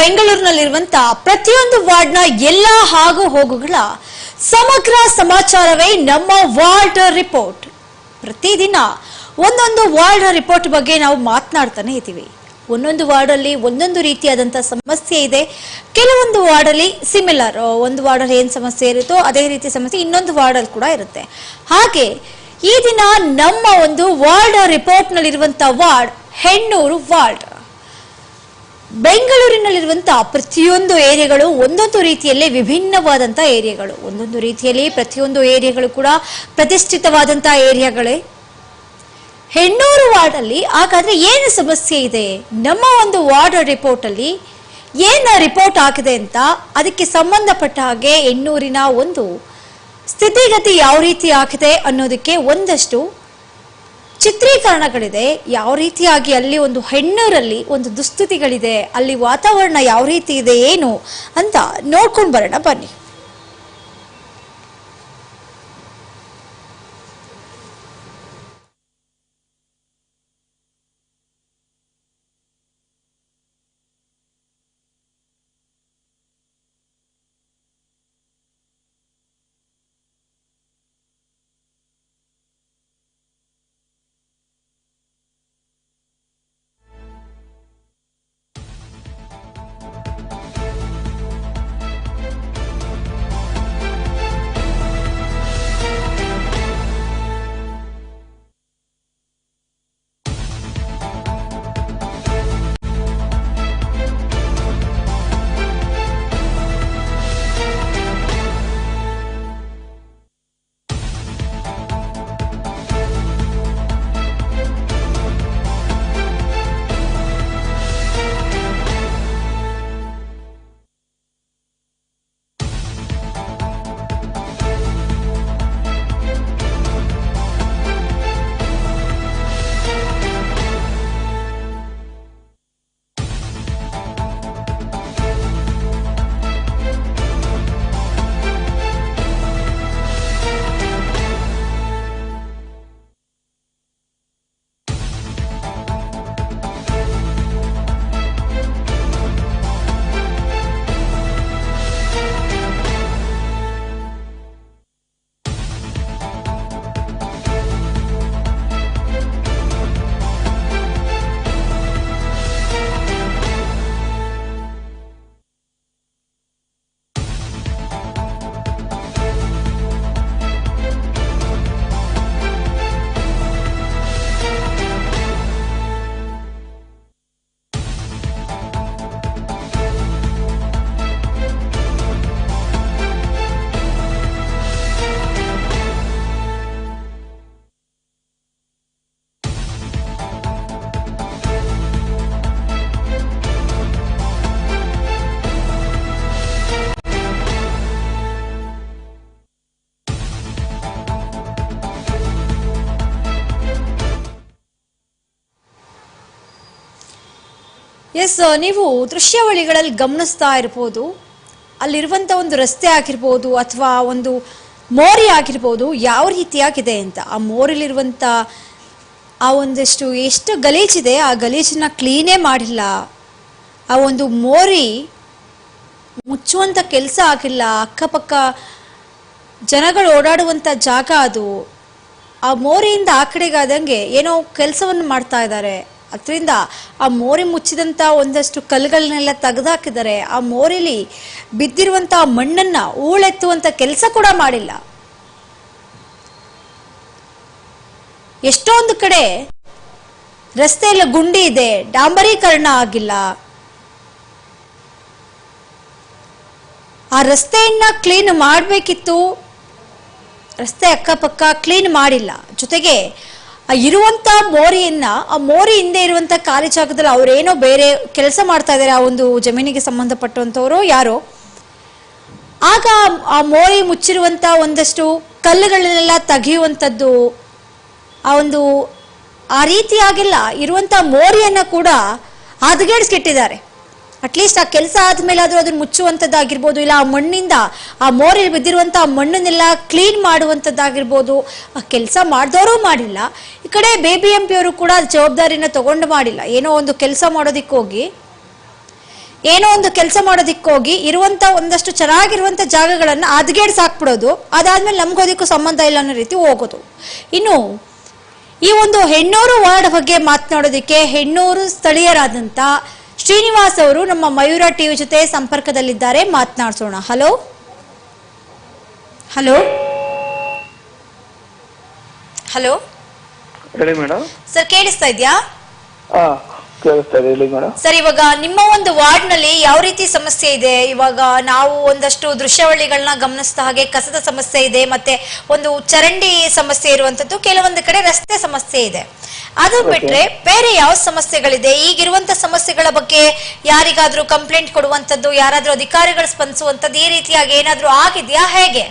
ಬೆಂಗಳೂರಿನಲ್ಲಿರುವಂತ ಪ್ರತಿಯೊಂದು ವಾರ್ಡ್ನ ಎಲ್ಲ ಹಾಗೂ ಹೋಗುಗಳ ಸಮಗ್ರ ಸಮಾಚಾರವೇ ನಮ್ಮ ವಾರ್ಡ್ ರಿಪೋರ್ಟ್. ಪ್ರತಿದಿನ ಒಂದೊಂದು ವಾರ್ಡ್ ರಿಪೋರ್ಟ್ ಬಗ್ಗೆ ನಾವು ಮಾತನಾಡ್ತಾನೆ ಇದ್ದೀವಿ. ಒಂದೊಂದು ವಾರ್ಡಲ್ಲಿ ಒಂದೊಂದು ರೀತಿಯಾದಂಥ ಸಮಸ್ಯೆ ಇದೆ. ಕೆಲವೊಂದು ವಾರ್ಡಲ್ಲಿ ಸಿಮಿಲರ್ ಒಂದು ವಾರ್ಡಲ್ಲಿ ಏನು ಸಮಸ್ಯೆ ಇರುತ್ತೋ ಅದೇ ರೀತಿ ಸಮಸ್ಯೆ ಇನ್ನೊಂದು ವಾರ್ಡಲ್ಲಿ ಕೂಡ ಇರುತ್ತೆ. ಹಾಗೆ ಈ ದಿನ ನಮ್ಮ ಒಂದು ವಾರ್ಡ್ ರಿಪೋರ್ಟ್ನಲ್ಲಿರುವಂಥ ವಾರ್ಡ್, ಹೆಣ್ಣೂರು ವಾರ್ಡ್. ಬೆಂಗಳೂರಿನಲ್ಲಿರುವಂತಹ ಪ್ರತಿಯೊಂದು ಏರಿಯಾಗಳು ಒಂದೊಂದು ರೀತಿಯಲ್ಲಿ ವಿಭಿನ್ನವಾದಂತಹ ಏರಿಯಾಗಳು. ಒಂದೊಂದು ರೀತಿಯಲ್ಲಿ ಪ್ರತಿಯೊಂದು ಏರಿಯಾಗಳು ಕೂಡ ಪ್ರತಿಷ್ಠಿತವಾದಂತಹ ಏರಿಯಾಗಳೇ. ಹೆಣ್ಣೂರು ವಾರ್ಡ್ ಅಲ್ಲಿ ಹಾಗಾದ್ರೆ ಏನು ಸಮಸ್ಯೆ ಇದೆ? ನಮ್ಮ ಒಂದು ವಾರ್ಡ್ ರಿಪೋರ್ಟ್ ಅಲ್ಲಿ ಏನ ರಿಪೋರ್ಟ್ ಆಗಿದೆ ಅಂತ ಅದಕ್ಕೆ ಸಂಬಂಧಪಟ್ಟ ಹಾಗೆ ಹೆಣ್ಣೂರಿನ ಒಂದು ಸ್ಥಿತಿಗತಿ ಯಾವ ರೀತಿ ಆಗಿದೆ ಅನ್ನೋದಕ್ಕೆ ಒಂದಷ್ಟು ಚಿತ್ರೀಕರಣಗಳಿದೆ. ಯಾವ ರೀತಿಯಾಗಿ ಅಲ್ಲಿ ಒಂದು ಹೆಣ್ಣೂರಲ್ಲಿ ಒಂದು ದುಸ್ಥಿತಿಗಳಿದೆ, ಅಲ್ಲಿ ವಾತಾವರಣ ಯಾವ ರೀತಿ ಇದೆ, ಏನು ಅಂತ ನೋಡ್ಕೊಂಡು ಬರೋಣ ಬನ್ನಿ. ಎಸ್ ನೀವು ದೃಶ್ಯಾವಳಿಗಳಲ್ಲಿ ಗಮನಿಸ್ತಾ ಇರ್ಬೋದು. ಅಲ್ಲಿರುವಂಥ ಒಂದು ರಸ್ತೆ ಆಗಿರ್ಬೋದು ಅಥವಾ ಒಂದು ಮೋರಿ ಆಗಿರ್ಬೋದು ಯಾವ ರೀತಿಯಾಗಿದೆ ಅಂತ. ಆ ಮೋರಿಲಿರುವಂಥ ಆ ಒಂದಷ್ಟು ಎಷ್ಟು ಗಲೀಜಿದೆ ಆ ಗಲೀಜನ್ನ ಕ್ಲೀನೇ ಮಾಡಿಲ್ಲ. ಆ ಒಂದು ಮೋರಿ ಮುಚ್ಚುವಂಥ ಕೆಲಸ ಆಗಿಲ್ಲ. ಅಕ್ಕಪಕ್ಕ ಜನಗಳು ಓಡಾಡುವಂಥ ಜಾಗ ಅದು. ಆ ಮೋರಿಯಿಂದ ಆ ಕಡೆಗಾದಂಗೆ ಏನೋ ಕೆಲಸವನ್ನು ಮಾಡ್ತಾ ಇದ್ದಾರೆ. ಅದರಿಂದ ಆ ಮೋರಿ ಮುಚ್ಚಿದಂಥ ಒಂದಷ್ಟು ಕಲ್ಲುಗಳನ್ನೆಲ್ಲ ತೆಗೆದಾಕಿದ್ದಾರೆ ಆ ಮೋರಿಲಿ ಬಿದ್ದಿರುವಂಥ ಮಣ್ಣನ್ನ ಊಳೆತ್ತುವಂಥ ಕೆಲಸ ಕೂಡ ಮಾಡಿಲ್ಲ. ಎಷ್ಟೊಂದು ಕಡೆ ರಸ್ತೆಯಲ್ಲಿ ಗುಂಡಿ ಇದೆ, ಡಾಂಬರೀಕರಣ ಆಗಿಲ್ಲ. ಆ ರಸ್ತೆಯನ್ನ ಕ್ಲೀನ್ ಮಾಡಬೇಕಿತ್ತು. ರಸ್ತೆ ಅಕ್ಕಪಕ್ಕ ಕ್ಲೀನ್ ಮಾಡಿಲ್ಲ. ಜೊತೆಗೆ ಇರುವಂತ ಮೋರಿಯನ್ನ, ಆ ಮೋರಿ ಹಿಂದೆ ಇರುವಂತ ಖಾಲಿ ಜಾಗದಲ್ಲಿ ಅವರೇನೋ ಬೇರೆ ಕೆಲಸ ಮಾಡ್ತಾ ಇದ್ದಾರೆ ಆ ಒಂದು ಜಮೀನಿಗೆ ಸಂಬಂಧಪಟ್ಟಂತವರು ಯಾರೋ. ಆಗ ಆ ಮೋರಿ ಮುಚ್ಚಿರುವಂತ ಒಂದಷ್ಟು ಕಲ್ಲುಗಳನ್ನೆಲ್ಲ ತೆಗೆಯುವಂಥದ್ದು ಆ ಒಂದು, ಆ ರೀತಿಯಾಗಿಲ್ಲ. ಇರುವಂತ ಮೋರಿಯನ್ನ ಕೂಡ ಹದಗೆಡಿಸ್ಕಿಟ್ಟಿದ್ದಾರೆ ಅಟ್ಲೀಸ್ಟ್ ಆ ಕೆಲಸ ಆದ್ಮೇಲೆ ಆದರೂ ಅದನ್ನ ಮುಚ್ಚುವಂಥದ್ದಾಗಿರ್ಬೋದು ಇಲ್ಲ ಆ ಮಣ್ಣಿಂದ ಆ ಮೋರಲ್ಲಿ ಬಿದ್ದಿರುವಂಥ ಮಣ್ಣನ್ನೆಲ್ಲ ಕ್ಲೀನ್ ಮಾಡುವಂಥದ್ದಾಗಿರ್ಬೋದು ಆ ಕೆಲಸ ಮಾಡಿದವರು ಮಾಡಿಲ್ಲ. ಈ ಕಡೆ ಬೇಬಿ ಎಂ ಪಿ ಅವರು ಕೂಡ ಜವಾಬ್ದಾರಿನ ತಗೊಂಡು ಮಾಡಿಲ್ಲ. ಏನೋ ಒಂದು ಕೆಲಸ ಮಾಡೋದಿಕ್ಕೆ ಹೋಗಿ, ಏನೋ ಒಂದು ಕೆಲಸ ಮಾಡೋದಿಕ್ಕೆ ಹೋಗಿ ಇರುವಂತ ಒಂದಷ್ಟು ಚೆನ್ನಾಗಿರುವಂಥ ಜಾಗಗಳನ್ನು ಅದ್ಗೇಡ್ಸ್ ಹಾಕ್ಬಿಡೋದು. ಅದಾದ್ಮೇಲೆ ಅದಕ್ಕೂ ಸಂಬಂಧ ಇಲ್ಲ ಅನ್ನೋ ರೀತಿ ಹೋಗೋದು. ಇನ್ನು, ಈ ಒಂದು ಹೆಣ್ಣೂರು ವಾರ್ಡ್ ಬಗ್ಗೆ ಮಾತನಾಡೋದಕ್ಕೆ ಹೆಣ್ಣೂರು ಸ್ಥಳೀಯರಾದಂತ ಶ್ರೀನಿವಾಸ್ ಅವರು ನಮ್ಮ ಮಯೂರ ಟಿವಿ ಜೊತೆ ಸಂಪರ್ಕದಲ್ಲಿದ್ದಾರೆ. ಮಾತನಾಡಿಸೋಣ. ಹಲೋ? ಹಲೋ? ಹಲೋ? ಹೇಳಿ ಮೇಡಮ್ ಸರ್ ಕೇಳಿಸ್ತಾ ಇದೆಯಾ? ಹೇಳಿ ಮೇಡಮ್ ಸರ್ ಇವಾಗ ನಿಮ್ಮ ಒಂದು ವಾರ್ಡ್ನಲ್ಲಿ ಯಾವ ರೀತಿ ಸಮಸ್ಯೆ ಇದೆ? ಇವಾಗ ನಾವು ಒಂದಷ್ಟು ದೃಶ್ಯಾವಳಿಗಳನ್ನ ಗಮನಿಸಿದ ಹಾಗೆ ಕಸದ ಸಮಸ್ಯೆ ಇದೆ ಮತ್ತೆ ಒಂದು ಚರಂಡಿ ಸಮಸ್ಯೆ ಇರುವಂತದ್ದು ಕೆಲವೊಂದು ಕಡೆ ರಸ್ತೆ ಸಮಸ್ಯೆ ಇದೆ. ಅದು ಬಿಟ್ರೆ ಬೇರೆ ಯಾವ ಸಮಸ್ಯೆಗಳಿದೆ? ಈಗಿರುವಂತ ಸಮಸ್ಯೆಗಳ ಬಗ್ಗೆ ಯಾರಿಗಾದ್ರೂ ಕಂಪ್ಲೇಂಟ್ ಕೊಡುವಂತದ್ದು ಯಾರಾದ್ರೂ ಅಧಿಕಾರಿಗಳು ಸ್ಪಂದಿಸುವಂತದ್ದು ಈ ರೀತಿಯಾಗಿ ಏನಾದ್ರೂ ಆಗಿದೆಯಾ? ಹೇಗೆ?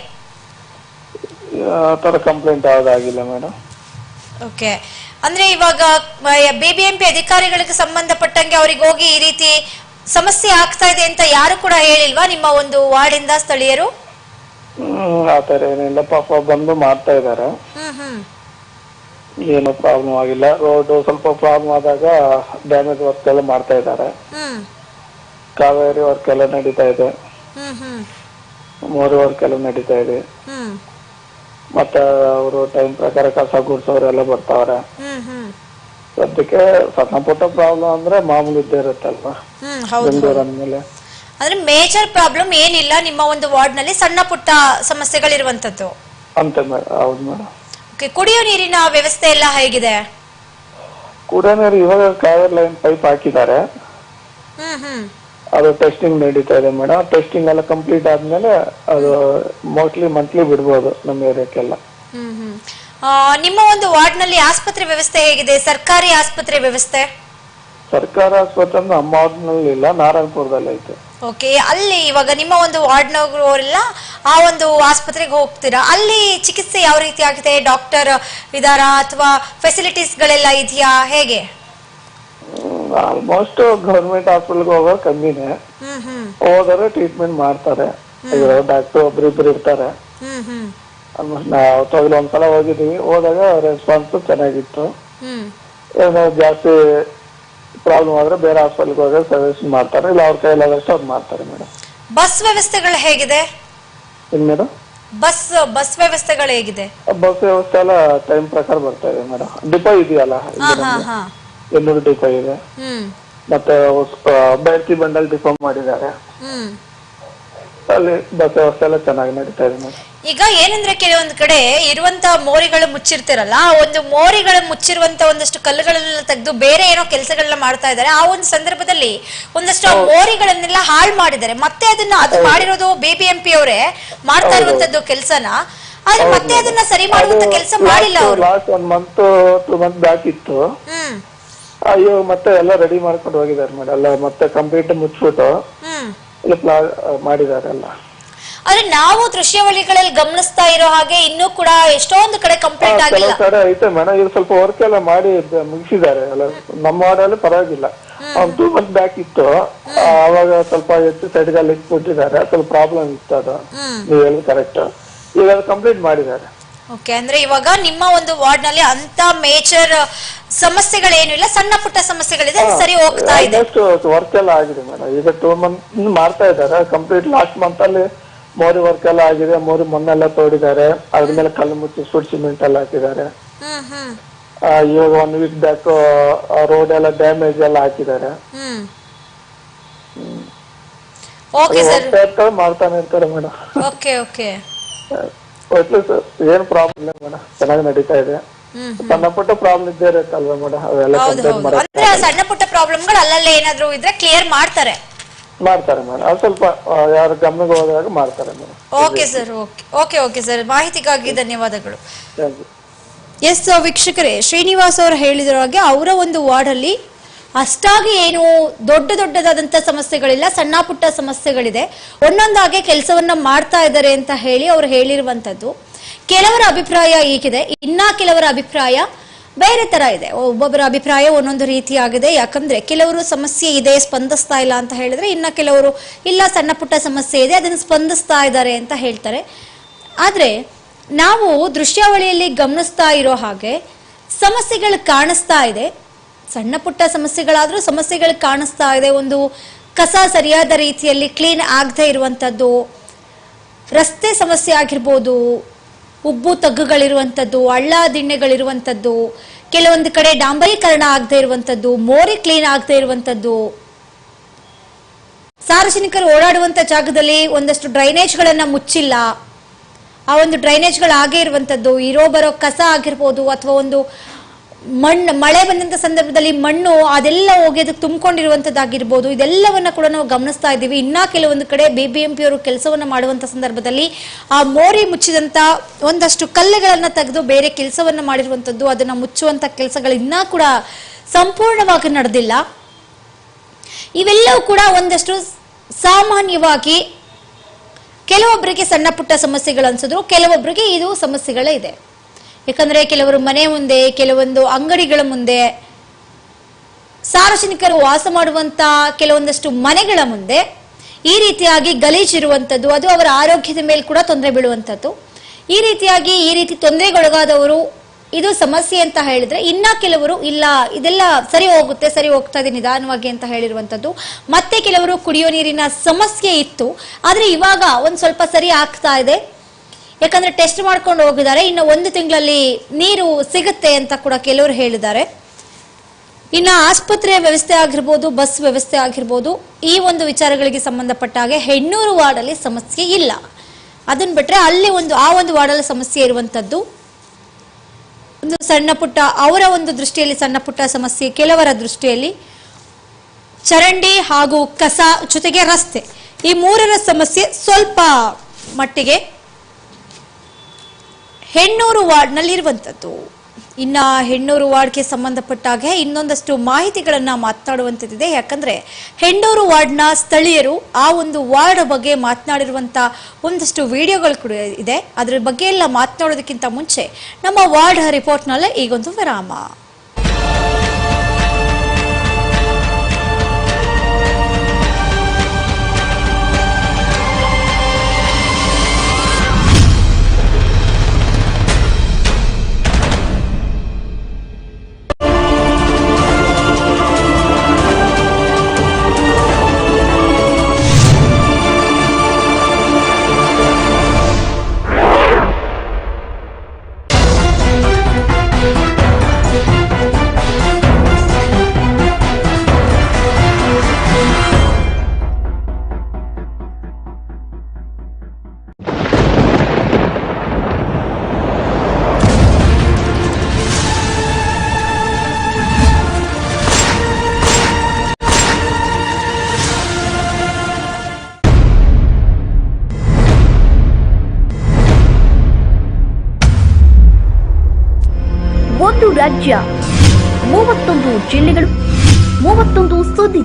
ಆ ಥರ ಕಂಪ್ಲೇಂಟ್ ಆಗಿಲ್ಲ ಮೇಡಮ್ ಓಕೆ ಅಂದ್ರೆ ಇವಾಗ ಬಿಬಿಎಂಪಿ ಅಧಿಕಾರಿಗಳಿಗೆ ಸಂಬಂಧಪಟ್ಟಂಗೆ ಅವರಿಗೆ ಹೋಗಿ ಈ ರೀತಿ ಸಮಸ್ಯೆ ಆಗ್ತಾ ಇದೆ ಅಂತ ಯಾರು ಕೂಡ ಹೇಳಿಲ್ವಾ ನಿಮ್ಮ ಒಂದು ವಾರ್ಡಿಂದ ಸ್ಥಳೀಯರು? ಆತರ ಏನಿಲ್ಲ. ಪಾಪ ಬಂದು ಮಾಡ್ತಾ ಹ್ಮ್ ಏನು ಪ್ರಾಬ್ಲಮ್ ಆಗಿಲ್ಲ. ರೋಡ್ ಸ್ವಲ್ಪ ಪ್ರಾಬ್ಲಮ್ ಆದಾಗ ಡ್ಯಾಮೇಜ್ ವರ್ಕ್ ಎಲ್ಲ ಮಾಡ್ತಾ ಇದ್ದಾರೆ. ಕಾವೇರಿ ವರ್ಕ್ ಎಲ್ಲ ನಡೀತಾ ಇದೆ. ಮೋರಿ ವರ್ಕ್ ಎಲ್ಲ ನಡೀತಾ ಇದೆ. ಮತ್ತೆ ಅವರು ಟೈಮ್ ಪ್ರಕಾರ ಕಸ ಗುಡ್ಸೋರೆಲ್ಲ ಬರ್ತಾವ್ರೆ. ಸದ್ಯಕ್ಕೆ ಸಣ್ಣ ಪುಟ್ಟ ಪ್ರಾಬ್ಲಮ್ ಅಂದ್ರೆ ಮಾಮೂಲಿ ಇದ್ದೇ ಇರುತ್ತಲ್ವಾ? ಬೆಂಗಳೂರು ಅಂದ್ಮೇಲೆ. ಅಂದ್ರೆ ಮೇಜರ್ ಪ್ರಾಬ್ಲಮ್ ಏನಿಲ್ಲ ನಿಮ್ಮ ಒಂದು ವಾರ್ಡ್ನಲ್ಲಿ ಸಣ್ಣ ಪುಟ್ಟ ಸಮಸ್ಯೆಗಳಿರುವಂತದ್ದು ಅಂತ ಮೇಡಮ್ ಹೌದು ಮೇಡಮ್ ಓಕೆ ಕುಡಿಯೋ ನೀರಿನ ವ್ಯವಸ್ಥೆ ಎಲ್ಲ ಹೇಗಿದೆ? ಕುಡಿಯೋ ನೀರು ಇವಾಗ ಕಾವೇರಿ ಲೈನ್ ಪೈಪ್ ಹಾಕಿದ್ದಾರೆ. ಹ್ಮ್ ಹ್ಮ್. ಅದು ಟೆಸ್ಟಿಂಗ್ ನಡೀತಾ ಇದೆ ಮೇಡಮ್ ಟೆಸ್ಟಿಂಗ್ ಎಲ್ಲ ಕಂಪ್ಲೀಟ್ ಆದ್ಮೇಲೆ ಅದು ಮೋಸ್ಟ್ಲಿ ಮಂತ್ಲಿ ಬಿಡ್ಬೋದು ನಮ್ಮ ಏರಿಯಾಕ್ಕೆಲ್ಲ. ನಿಮ್ಮ ಒಂದು ವಾರ್ಡ್ನಲ್ಲಿ ಆಸ್ಪತ್ರೆ ವ್ಯವಸ್ಥೆ ಹೇಗಿದೆ? ಸರ್ಕಾರಿ ಆಸ್ಪತ್ರೆ ವ್ಯವಸ್ಥೆ? ಸರ್ಕಾರ ಆಸ್ಪತ್ರೆ ನಮ್ಮ ವಾರ್ಡ್ನಲ್ಲಿ ಇಲ್ಲ ನಾರಾಯಣಪುರದಲ್ಲಿ ಐತೆ. ಓಕೆ ಅಲ್ಲಿ ಇವಾಗ ನಿಮ್ಮ ಒಂದು ವಾರ್ಡ್ನವರೆಲ್ಲ ಆ ಒಂದು ಆಸ್ಪತ್ರೆಗೆ ಹೋಗ್ತೀರಾ? ಅಲ್ಲಿ ಚಿಕಿತ್ಸೆ ಯಾವ ರೀತಿ ಆಗಿದೆ? ಡಾಕ್ಟರ್ ಇದಾರಾ ಅಥವಾ ಫೆಸಿಲಿಟೀಸ್ಗಳೆಲ್ಲ ಇದೆಯಾ? ಹೇಗೆ? ಆಲ್ಮೋಸ್ಟ್ ಗವರ್ಮೆಂಟ್ ಹಾಸ್ಪಿಟಲ್ಗೆ ಹೋಗೋ ಕಮ್ಮಿನೇ. ಹೋದರೆ ಟ್ರೀಟ್ಮೆಂಟ್ ಮಾಡ್ತಾರೆ. ಡಾಕ್ಟರ್ ಒಬ್ರಿಬ್ರು ಇರ್ತಾರೆ. ಆಲ್ಮೋಸ್ಟ್ ನಾವು ಒಂದ್ಸಲ ಹೋಗಿದ್ದೀವಿ. ಹೋದಾಗ ರೆಸ್ಪಾನ್ಸ್ ಚೆನ್ನಾಗಿತ್ತು. ಏನೋ ಜಾಸ್ತಿ ಪ್ರಾಬ್ಲಮ್ ಆದ್ರೆ ಬೇರೆ ಹಾಸ್ಪಿಟಲ್ಗೆ ಹೋಗಿ ಸಜೆಷನ್ ಮಾಡ್ತಾರೆ. ಇಲ್ಲ ಅವ್ರ ಕೈಲಾದಷ್ಟು ಅವ್ರು ಮಾಡ್ತಾರೆ ಮೇಡಮ್ ಬಸ್ ವ್ಯವಸ್ಥೆಗಳು ಹೇಗಿದೆ? ಏನ್ ಮೇಡಮ್ ಬಸ್ ಬಸ್ ವ್ಯವಸ್ಥೆಗಳು ಹೇಗಿದೆ? ಬಸ್ ವ್ಯವಸ್ಥೆ ಎಲ್ಲ ಟೈಮ್ ಪ್ರಕಾರ ಬರ್ತಾ ಇದೆ ಮೇಡಮ್ ಡಿಪೋ ಇದೆಯಲ್ಲ? ಎನ್ನೂರು ಡಿಪೋ ಇದೆ ಮತ್ತೆ ಅಭ್ಯರ್ಥಿ ಬಂಡಲ್ ಡಿಪೋ ಮಾಡಿದ್ದಾರೆ. ಹ್ಮ್. ಅಲ್ಲಿ ಬಸ್ ವ್ಯವಸ್ಥೆ ಎಲ್ಲ ಚೆನ್ನಾಗಿ ನಡೀತಾ ಇದೆ ಮೇಡಮ್ ಈಗ ಏನಂದ್ರೆ ಕೆಲವೊಂದು ಕಡೆ ಇರುವಂತ ಮೋರಿಗಳು ಮುಚ್ಚಿರ್ತಿರಲ್ಲ ಆ ಒಂದು ಮೋರಿಗಳು ಮುಚ್ಚಿರುವಂತ ಒಂದಷ್ಟು ಕಲ್ಲುಗಳನ್ನೆಲ್ಲ ತೆಗೆದು ಬೇರೆ ಏನೋ ಕೆಲಸಗಳನ್ನ ಮಾಡ್ತಾ ಇದ್ದಾರೆ. ಆ ಒಂದು ಸಂದರ್ಭದಲ್ಲಿ ಒಂದಷ್ಟು ಆ ಮೋರಿಗಳನ್ನೆಲ್ಲ ಹಾಳು ಮಾಡಿದ್ದಾರೆ. ಮತ್ತೆ ಅದನ್ನ ಅದು ಮಾಡಿರೋದು ಬಿಬಿಎಂಪಿ ಅವರೇ ಮಾಡ್ತಾ ಇರುವಂತದ್ದು ಕೆಲಸನ. ಆದ್ರೆ ಮತ್ತೆ ಅದನ್ನ ಸರಿ ಮಾಡುವಂತ ಕೆಲಸ ಮಾಡಿಲ್ಲ ಅವರು. Last one month two month back ಇತ್ತು. ಹ್ಮ್. ಅಯ್ಯೋ ಮತ್ತೆ ಎಲ್ಲ ರೆಡಿ ಮಾಡ್ಕೊಂಡು ಹೋಗಿದ್ದಾರೆ ಮೇಡಮ್ ಎಲ್ಲ ಮತ್ತೆ ಕಂಪ್ಲೀಟ್ ಮುಚ್ಚಿಬಿಟ್ಟು ಹ್ಮ್. ಇಲ್ಲ ಪ್ಲಾ ಮಾಡಿದ್ದಾರೆ ಎಲ್ಲ. ಆದ್ರೆ ನಾವು ದೃಶ್ಯಾವಳಿಗಳಲ್ಲಿ ಗಮನಿಸ್ತಾ ಇರೋ ಹಾಗೆ ಇನ್ನೂ ಕೂಡ ಎಷ್ಟೊಂದು ಕಡೆ ಕಂಪ್ಲೀಟ್ ಆಗಿಲ್ಲ. ಕೆಲವು ಕಡೆ ಐತೆ ಮೇಡಮ್ ಇದು ಸ್ವಲ್ಪ ವರ್ಕ್ ಎಲ್ಲ ಮಾಡಿ ಬ- ಮುಗಿಸಿದ್ದಾರೆ ಎಲ್ಲ. ನಮ್ಮ ವಾರ್ಡಲ್ಲಿ ಪರವಾಗಿಲ್ಲ. ಒಂದು ಟೂ ಮಂತ್ ಬ್ಯಾಕ್ ಇತ್ತು. ಅವಾಗ ಸ್ವಲ್ಪ ಹೆಚ್ಚು ಸೈಡ್ಗೆಲ್ಲ ಇಟ್ಬಿಟ್ಟಿದ್ದಾರೆ. ಸ್ವಲ್ಪ ಪ್ರಾಬ್ಲಮ್ ಇತ್ತು ಅದು. ಹ್ಮ್. ನೀವು ಹೇಳಿ ಕರೆಕ್ಟ್ ಈಗ ಅದು ಕಂಪ್ಲೀಟ್ ಮಾಡಿದ್ದಾರೆ. ಓಕೆ ಅಂದ್ರೆ ಇವಾಗ ನಿಮ್ಮ ಒಂದು ವಾರ್ಡ್ನಲ್ಲಿ ಅಂತ ಮೇಜರ್ ಸಮಸ್ಯೆಗಳೇನು ಇಲ್ಲ ಸಣ್ಣ ಪುಟ್ಟ ಸಮಸ್ಯೆಗಳಿದೆ ಅದು ಸರಿ ಹೋಗ್ತಾ ಇದೆ. ಅಷ್ಟು ವರ್ಕ್ ಎಲ್ಲ ಆಗಿದೆ ಮೇಡಮ್ ಈಗ ಟೂ ಮಂತ್ ಮಾಡ್ತಾ ಇದ್ದಾರೆ. ಕಂಪ್ಲೀಟ್ ಲಾಸ್ಟ್ ಮಂತ್ ಅಲ್ಲಿ ಮೋರಿ ವರ್ಕ್ ಎಲ್ಲ ಆಗಿದೆ. ಮೋರಿ ಮಣ್ಣೆಲ್ಲ ತೋಡಿದ್ದಾರೆ. ಅದ್ರ ಮೇಲೆ ಕಲ್ಲು ಮುಚ್ಚಿ ಸುಡ್ ಸಿಮೆಂಟ್ ಎಲ್ಲ ಹಾಕಿದ್ದಾರೆ. ಇವಾಗ ಒನ್ ವೀಕ್ ಬ್ಯಾಕ್ ರೋಡ್ ಎಲ್ಲ ಡ್ಯಾಮೇಜ್ ಎಲ್ಲ ಹಾಕಿದ್ದಾರೆ. Okay sir. ಮಾಡ್ತಾನೆ ಇರ್ತಾರೆ ಮೇಡಮ್ ಓಕೆ ಓಕೆ. ಏನ್ ಪ್ರಾಬ್ಲಮ್ ಇಲ್ಲ ಮೇಡಮ್. ಚೆನ್ನಾಗಿ ನಡೀತಾ ಇದೆ. ಸಣ್ಣ ಪುಟ್ಟ ಪ್ರಾಬ್ಲಮ್ ಇದ್ದೇ ಇರುತ್ತಲ್ವಾ ಮೇಡಮ್? ಅವೆಲ್ಲ ಹೌದು ಕಂಪ್ಲೇಂಟ್ ಹೌದು. ಮಾಡಕ್ ಅಂದ್ರೆ ಆ ಸಣ್ಣ ಪುಟ್ಟ ಪ್ರಾಬ್ಲಮ್ಗಳು ಅಲ್ಲಲ್ಲೇ ಏನಾದ್ರು ಇದ್ರೆ ಕ್ಲಿಯರ್ ಮಾಡ್ತಾರೆ. ಮಾಡ್ತಾರೆ ಮೇಡಮ್. ಅದು ಸ್ವಲ್ಪ ಆ, ಯಾರ ಗಮನಕ್ಕೆ ಹೋದಾಗ ಮಾಡ್ತಾರೆ madam. Okay sir okay okay okay sir ಮಾಹಿತಿಗಾಗಿ ಧನ್ಯವಾದಗಳು. ಥ್ಯಾಂಕ್ ಯು ಎಸ್ ವೀಕ್ಷಕರೇ ಶ್ರೀನಿವಾಸ್ ಅವರು ಹೇಳಿದ್ರ ಹಾಗೆ ಅವರ ಒಂದು ವಾರ್ಡಲ್ಲಿ ಅಷ್ಟಾಗಿ ಏನು ದೊಡ್ಡ ದೊಡ್ಡದಾದಂಥ ಸಮಸ್ಯೆಗಳಿಲ್ಲ, ಸಣ್ಣ ಪುಟ್ಟ ಸಮಸ್ಯೆಗಳಿದೆ. ಒಂದೊಂದಾಗೆ ಕೆಲಸವನ್ನ ಮಾಡ್ತಾ ಇದ್ದಾರೆ ಅಂತ ಹೇಳಿ ಅವರು ಹೇಳಿರುವಂಥದ್ದು ಕೆಲವರ ಅಭಿಪ್ರಾಯ ಈಗಿದೆ. ಇನ್ನ ಕೆಲವರ ಅಭಿಪ್ರಾಯ ಬೇರೆ ತರ ಇದೆ. ಒಬ್ಬೊಬ್ಬರ ಅಭಿಪ್ರಾಯ ಒಂದೊಂದು ರೀತಿಯಾಗಿದೆ. ಯಾಕಂದ್ರೆ ಕೆಲವರು ಸಮಸ್ಯೆ ಇದೆ, ಸ್ಪಂದಿಸ್ತಾ ಇಲ್ಲ ಅಂತ ಹೇಳಿದ್ರೆ ಇನ್ನ ಕೆಲವರು ಇಲ್ಲ, ಸಣ್ಣ ಪುಟ್ಟ ಸಮಸ್ಯೆ ಇದೆ, ಅದನ್ನು ಸ್ಪಂದಿಸ್ತಾ ಇದ್ದಾರೆ ಅಂತ ಹೇಳ್ತಾರೆ. ಆದ್ರೆ ನಾವು ದೃಶ್ಯಾವಳಿಯಲ್ಲಿ ಗಮನಿಸ್ತಾ ಇರೋ ಹಾಗೆ ಸಮಸ್ಯೆಗಳು ಕಾಣಿಸ್ತಾ ಇದೆ. ಸಣ್ಣ ಪುಟ್ಟ ಸಮಸ್ಯೆಗಳಾದ್ರೂ ಸಮಸ್ಯೆಗಳು ಕಾಣಿಸ್ತಾ ಇದೆ. ಒಂದು ಕಸ ಸರಿಯಾದ ರೀತಿಯಲ್ಲಿ ಕ್ಲೀನ್ ಆಗದೆ ಇರುವಂಥದ್ದು ರಸ್ತೆ ಸಮಸ್ಯೆ ಆಗಿರ್ಬೋದು, ಉಬ್ಬು ತಗ್ಗುಗಳಿರುವಂಥದ್ದು ಹಳ್ಳ ದಿಣ್ಣೆಗಳಿರುವಂಥದ್ದು ಕೆಲವೊಂದು ಕಡೆ ಡಾಂಬರೀಕರಣ ಆಗದೆ ಇರುವಂಥದ್ದು ಮೋರಿ ಕ್ಲೀನ್ ಆಗದೆ ಇರುವಂಥದ್ದು ಸಾರ್ವಜನಿಕರು ಓಡಾಡುವಂತ ಜಾಗದಲ್ಲಿ ಒಂದಷ್ಟು ಡ್ರೈನೇಜ್ಗಳನ್ನು ಮುಚ್ಚಿಲ್ಲ. ಆ ಒಂದು ಡ್ರೈನೇಜ್ಗಳು ಆಗೇ ಇರುವಂಥದ್ದು ಇರೋ ಬರೋ ಕಸ ಆಗಿರ್ಬೋದು ಅಥವಾ ಒಂದು ಮಣ್ಣು, ಮಳೆ ಬಂದಂತ ಸಂದರ್ಭದಲ್ಲಿ ಮಣ್ಣು, ಅದೆಲ್ಲ ಹೋಗಿ ಅದಕ್ಕೆ ತುಂಬಿಕೊಂಡಿರುವಂಥದ್ದಾಗಿರ್ಬೋದು ಇದೆಲ್ಲವನ್ನ ಕೂಡ ನಾವು ಗಮನಿಸ್ತಾ ಇದ್ದೀವಿ. ಇನ್ನ ಕೆಲವೊಂದು ಕಡೆ ಬಿ ಬಿ ಎಂ ಪಿ ಅವರು ಕೆಲಸವನ್ನ ಮಾಡುವಂತ ಸಂದರ್ಭದಲ್ಲಿ ಆ ಮೋರಿ ಮುಚ್ಚಿದಂತ ಒಂದಷ್ಟು ಕಲ್ಲುಗಳನ್ನು ತೆಗೆದು ಬೇರೆ ಕೆಲಸವನ್ನ ಮಾಡಿರುವಂಥದ್ದು ಅದನ್ನ ಮುಚ್ಚುವಂತ ಕೆಲಸಗಳು ಇನ್ನೂ ಕೂಡ ಸಂಪೂರ್ಣವಾಗಿ ನಡೆದಿಲ್ಲ. ಇವೆಲ್ಲವೂ ಕೂಡ ಒಂದಷ್ಟು ಸಾಮಾನ್ಯವಾಗಿ ಕೆಲವೊಬ್ಬರಿಗೆ ಸಣ್ಣ ಪುಟ್ಟ ಸಮಸ್ಯೆಗಳು ಅನ್ಸಿದ್ರು, ಕೆಲವೊಬ್ಬರಿಗೆ ಇದು ಸಮಸ್ಯೆಗಳೇ ಇದೆ. ಯಾಕಂದ್ರೆ ಕೆಲವರು ಮನೆ ಮುಂದೆ, ಕೆಲವೊಂದು ಅಂಗಡಿಗಳ ಮುಂದೆ, ಸಾರ್ವಜನಿಕರು ವಾಸ ಮಾಡುವಂತ ಕೆಲವೊಂದಷ್ಟು ಮನೆಗಳ ಮುಂದೆ ಈ ರೀತಿಯಾಗಿ ಗಲೀಜಿರುವಂಥದ್ದು ಅದು ಅವರ ಆರೋಗ್ಯದ ಮೇಲೆ ಕೂಡ ತೊಂದರೆ ಬೀಳುವಂಥದ್ದು ಈ ರೀತಿಯಾಗಿ ಈ ರೀತಿ ತೊಂದರೆಗೊಳಗಾದವರು ಇದು ಸಮಸ್ಯೆ ಅಂತ ಹೇಳಿದ್ರೆ ಇನ್ನ ಕೆಲವರು ಇಲ್ಲ, ಇದೆಲ್ಲ ಸರಿ ಹೋಗುತ್ತೆ, ಸರಿ ಹೋಗ್ತಾ ಇದೆ ನಿಧಾನವಾಗಿ ಅಂತ ಹೇಳಿರುವಂತದ್ದು. ಮತ್ತೆ ಕೆಲವರು ಕುಡಿಯೋ ನೀರಿನ ಸಮಸ್ಯೆ ಇತ್ತು, ಆದ್ರೆ ಇವಾಗ ಒಂದ್ ಸ್ವಲ್ಪ ಸರಿ ಆಗ್ತಾ ಇದೆ. ಯಾಕಂದ್ರೆ ಟೆಸ್ಟ್ ಮಾಡ್ಕೊಂಡು ಹೋಗಿದ್ದಾರೆ. ಇನ್ನು ಒಂದು ತಿಂಗಳಲ್ಲಿ ನೀರು ಸಿಗುತ್ತೆ ಅಂತ ಕೂಡ ಕೆಲವರು ಹೇಳಿದ್ದಾರೆ. ಇನ್ನು ಆಸ್ಪತ್ರೆ ವ್ಯವಸ್ಥೆ ಆಗಿರ್ಬೋದು, ಬಸ್ ವ್ಯವಸ್ಥೆ ಆಗಿರ್ಬೋದು, ಈ ಒಂದು ವಿಚಾರಗಳಿಗೆ ಸಂಬಂಧಪಟ್ಟ ಹಾಗೆ ಹೆಣ್ಣೂರು ವಾರ್ಡಲ್ಲಿ ಸಮಸ್ಯೆ ಇಲ್ಲ. ಅದನ್ನ ಬಿಟ್ರೆ ಅಲ್ಲಿ ಒಂದು, ಆ ಒಂದು ವಾರ್ಡಲ್ಲಿ ಸಮಸ್ಯೆ ಇರುವಂತದ್ದು, ಒಂದು ಸಣ್ಣ ಪುಟ್ಟ, ಅವರ ಒಂದು ದೃಷ್ಟಿಯಲ್ಲಿ ಸಣ್ಣ ಪುಟ್ಟ ಸಮಸ್ಯೆ, ಕೆಲವರ ದೃಷ್ಟಿಯಲ್ಲಿ ಚರಂಡಿ ಹಾಗೂ ಕಸ ಜೊತೆಗೆ ರಸ್ತೆ. ಈ ಮೂರರ ಸಮಸ್ಯೆ ಸ್ವಲ್ಪ ಮಟ್ಟಿಗೆ ಹೆಣ್ಣೂರು ವಾರ್ಡ್ನಲ್ಲಿ ಇರುವಂಥದ್ದು ಇನ್ನ ಹೆಣ್ಣೂರು ವಾರ್ಡ್ಗೆ ಸಂಬಂಧಪಟ್ಟಾಗೆ ಇನ್ನೊಂದಷ್ಟು ಮಾಹಿತಿಗಳನ್ನ ಮಾತನಾಡುವಂಥದ್ದಿದೆ. ಯಾಕಂದ್ರೆ ಹೆಣ್ಣೂರು ವಾರ್ಡ್ನ ಸ್ಥಳೀಯರು ಆ ಒಂದು ವಾರ್ಡ್ ಬಗ್ಗೆ ಮಾತನಾಡಿರುವಂತ ಒಂದಷ್ಟು ವಿಡಿಯೋಗಳು ಕೂಡ ಇದೆ. ಅದ್ರ ಬಗ್ಗೆ ಎಲ್ಲ ಮಾತನಾಡೋದಕ್ಕಿಂತ ಮುಂಚೆ ನಮ್ಮ ವಾರ್ಡ್ ರಿಪೋರ್ಟ್ನಲ್ಲೇ ಈಗೊಂದು ವಿರಾಮ.